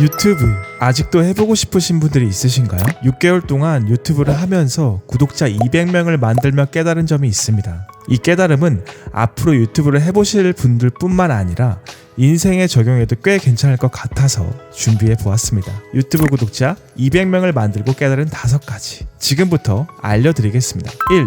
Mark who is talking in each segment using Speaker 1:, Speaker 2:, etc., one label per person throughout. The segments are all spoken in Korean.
Speaker 1: 유튜브 아직도 해보고 싶으신 분들이 있으신가요? 6개월 동안 유튜브를 하면서 구독자 200명을 만들며 깨달은 점이 있습니다. 이 깨달음은 앞으로 유튜브를 해보실 분들 뿐만 아니라 인생에 적용해도 꽤 괜찮을 것 같아서 준비해 보았습니다. 유튜브 구독자 200명을 만들고 깨달은 다섯 가지. 지금부터 알려드리겠습니다. 1.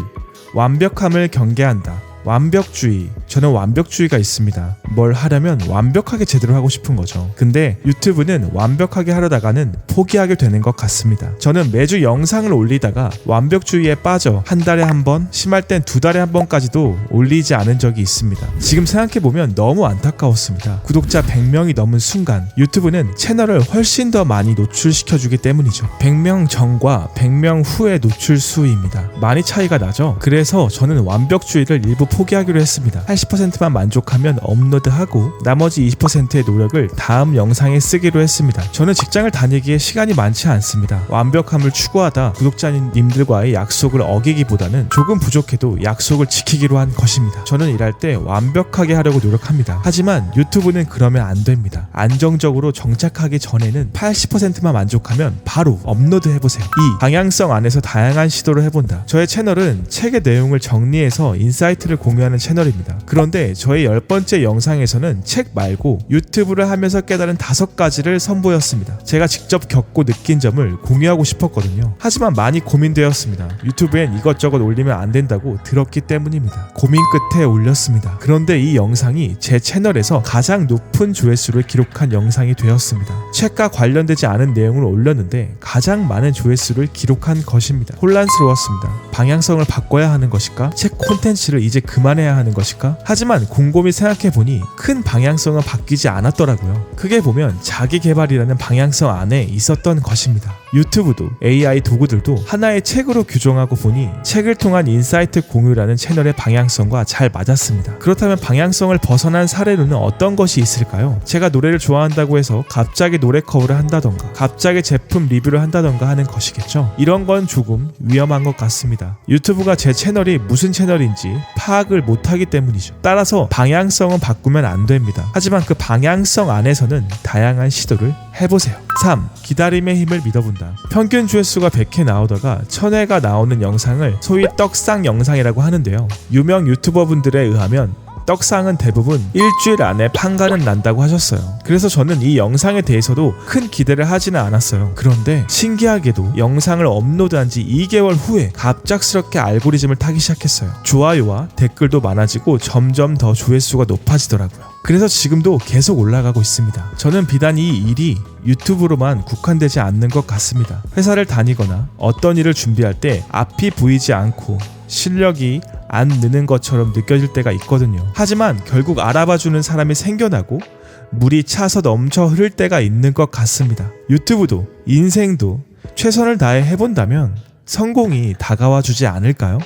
Speaker 1: 완벽함을 경계한다. 완벽주의. 저는 완벽주의가 있습니다. 뭘 하려면 완벽하게 제대로 하고 싶은 거죠. 근데 유튜브는 완벽하게 하려다가는 포기하게 되는 것 같습니다. 저는 매주 영상을 올리다가 완벽주의에 빠져 한 달에 한 번, 심할 땐 두 달에 한 번까지도 올리지 않은 적이 있습니다. 지금 생각해보면 너무 안타까웠습니다. 구독자 100명이 넘은 순간 유튜브는 채널을 훨씬 더 많이 노출시켜주기 때문이죠. 100명 전과 100명 후의 노출 수입니다. 많이 차이가 나죠? 그래서 저는 완벽주의를 일부 포기하기로 했습니다. 80%만 만족하면 업로드하고 나머지 20%의 노력을 다음 영상에 쓰기로 했습니다. 저는 직장을 다니기에 시간이 많지 않습니다. 완벽함을 추구하다 구독자님들과의 약속을 어기기보다는 조금 부족해도 약속을 지키기로 한 것입니다. 저는 일할 때 완벽하게 하려고 노력합니다. 하지만 유튜브는 그러면 안 됩니다. 안정적으로 정착하기 전에는 80%만 만족하면 바로 업로드 해보세요. 2. 방향성 안에서 다양한 시도를 해본다. 저의 채널은 책의 내용을 정리해서 인사이트를 공유하는 채널입니다. 그런데 저의 열 번째 영상에서는 책 말고 유튜브를 하면서 깨달은 다섯 가지를 선보였습니다. 제가 직접 겪고 느낀 점을 공유하고 싶었거든요. 하지만 많이 고민되었습니다. 유튜브엔 이것저것 올리면 안 된다고 들었기 때문입니다. 고민 끝에 올렸습니다. 그런데 이 영상이 제 채널에서 가장 높은 조회수를 기록한 영상이 되었습니다. 책과 관련되지 않은 내용을 올렸는데 가장 많은 조회수를 기록한 것입니다. 혼란스러웠습니다. 방향성을 바꿔야 하는 것일까? 책 콘텐츠를 이제 그만해야 하는 것일까? 하지만 곰곰이 생각해보니 큰 방향성은 바뀌지 않았더라고요. 크게 보면 자기 개발이라는 방향성 안에 있었던 것입니다. 유튜브도 AI 도구들도 하나의 책으로 규정하고 보니 책을 통한 인사이트 공유라는 채널의 방향성과 잘 맞았습니다. 그렇다면 방향성을 벗어난 사례로는 어떤 것이 있을까요? 제가 노래를 좋아한다고 해서 갑자기 노래 커버를 한다던가 갑자기 제품 리뷰를 한다던가 하는 것이겠죠. 이런 건 조금 위험한 것 같습니다. 유튜브가 제 채널이 무슨 채널인지 파악을 못하기 때문이죠. 따라서 방향성은 바꾸면 안 됩니다. 하지만 그 방향성 안에서는 다양한 시도를 해보세요. 3. 기다림의 힘을 믿어본다. 평균 조회수가 100회 나오다가 1000회가 나오는 영상을 소위 떡상 영상이라고 하는데요. 유명 유튜버분들에 의하면 떡상은 대부분 일주일 안에 판가는 난다고 하셨어요. 그래서 저는 이 영상에 대해서도 큰 기대를 하지는 않았어요. 그런데 신기하게도 영상을 업로드한 지 2개월 후에 갑작스럽게 알고리즘을 타기 시작했어요. 좋아요와 댓글도 많아지고 점점 더 조회수가 높아지더라고요. 그래서 지금도 계속 올라가고 있습니다. 저는 비단 이 일이 유튜브로만 국한되지 않는 것 같습니다. 회사를 다니거나 어떤 일을 준비할 때 앞이 보이지 않고 실력이 안 느는 것처럼 느껴질 때가 있거든요. 하지만 결국 알아봐주는 사람이 생겨나고 물이 차서 넘쳐 흐를 때가 있는 것 같습니다. 유튜브도 인생도 최선을 다해 해본다면 성공이 다가와 주지 않을까요?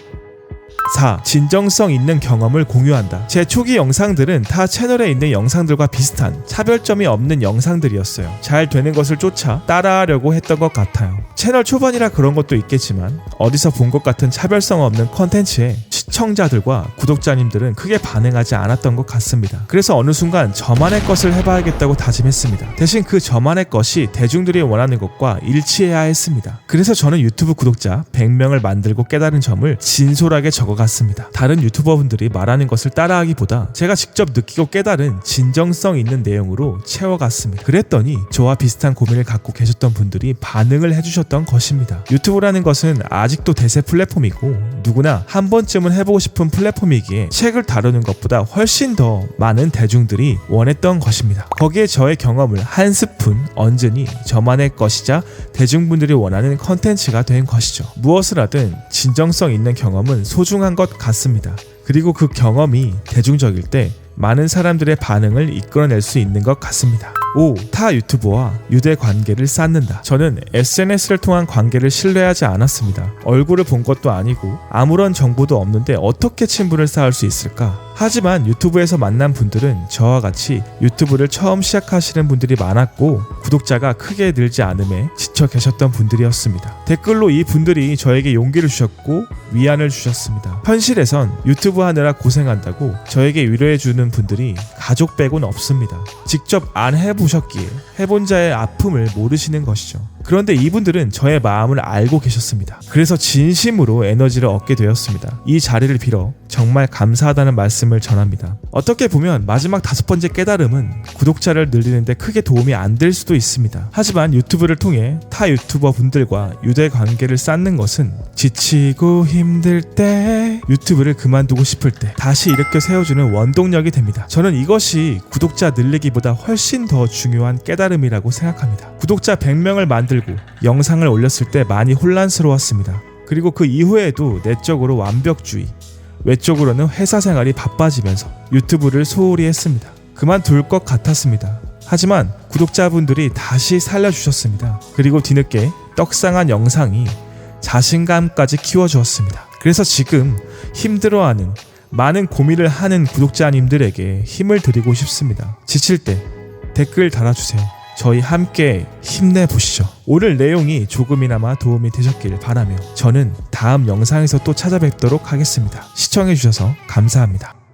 Speaker 1: 4. 진정성 있는 경험을 공유한다. 제 초기 영상들은 타 채널에 있는 영상들과 비슷한 차별점이 없는 영상들이었어요. 잘 되는 것을 쫓아 따라하려고 했던 것 같아요. 채널 초반이라 그런 것도 있겠지만 어디서 본 것 같은 차별성 없는 컨텐츠에 시청자들과 구독자님들은 크게 반응하지 않았던 것 같습니다. 그래서 어느 순간 저만의 것을 해봐야겠다고 다짐했습니다. 대신 그 저만의 것이 대중들이 원하는 것과 일치해야 했습니다. 그래서 저는 유튜브 구독자 100명을 만들고 깨달은 점을 진솔하게 적어갔습니다. 다른 유튜버분들이 말하는 것을 따라하기보다 제가 직접 느끼고 깨달은 진정성 있는 내용으로 채워갔습니다. 그랬더니 저와 비슷한 고민을 갖고 계셨던 분들이 반응을 해주셨던 것입니다. 유튜브라는 것은 아직도 대세 플랫폼이고 누구나 한 번쯤은 해 보고 싶은 플랫폼이기에 책을 다루는 것보다 훨씬 더 많은 대중들이 원했던 것입니다. 거기에 저의 경험을 한 스푼 얹으니 저만의 것이자 대중분들이 원하는 컨텐츠가 된 것이죠. 무엇을 하든 진정성 있는 경험은 소중한 것 같습니다. 그리고 그 경험이 대중적일 때 많은 사람들의 반응을 이끌어낼 수 있는 것 같습니다. 5. 타 유튜버와 유대 관계를 쌓는다. 저는 SNS를 통한 관계를 신뢰하지 않았습니다. 얼굴을 본 것도 아니고 아무런 정보도 없는데 어떻게 친분을 쌓을 수 있을까? 하지만 유튜브에서 만난 분들은 저와 같이 유튜브를 처음 시작하시는 분들이 많았고 구독자가 크게 늘지 않음에 지쳐 계셨던 분들이었습니다. 댓글로 이 분들이 저에게 용기를 주셨고 위안을 주셨습니다. 현실에선 유튜브 하느라 고생한다고 저에게 위로해주는 분들이 가족 빼곤 없습니다. 직접 안 해보셨기에 해본 자의 아픔을 모르시는 것이죠. 그런데 이분들은 저의 마음을 알고 계셨습니다. 그래서 진심으로 에너지를 얻게 되었습니다. 이 자리를 빌어 정말 감사하다는 말씀을 전합니다. 어떻게 보면 마지막 다섯 번째 깨달음은 구독자를 늘리는데 크게 도움이 안 될 수도 있습니다. 하지만 유튜브를 통해 타 유튜버 분들과 유대 관계를 쌓는 것은 지치고 힘들 때 유튜브를 그만두고 싶을 때 다시 일으켜 세워주는 원동력이 됩니다. 저는 이것이 구독자 늘리기보다 훨씬 더 중요한 깨달음이라고 생각합니다. 구독자 100명을 만들고 영상을 올렸을 때 많이 혼란스러웠습니다. 그리고 그 이후에도 내적으로 완벽주의, 외적으로는 회사 생활이 바빠지면서 유튜브를 소홀히 했습니다. 그만둘 것 같았습니다. 하지만 구독자분들이 다시 살려주셨습니다. 그리고 뒤늦게 떡상한 영상이 자신감까지 키워주었습니다. 그래서 지금 힘들어하는 많은 고민을 하는 구독자님들에게 힘을 드리고 싶습니다. 지칠 때 댓글 달아주세요. 저희 함께 힘내보시죠. 오늘 내용이 조금이나마 도움이 되셨길 바라며 저는 다음 영상에서 또 찾아뵙도록 하겠습니다. 시청해주셔서 감사합니다.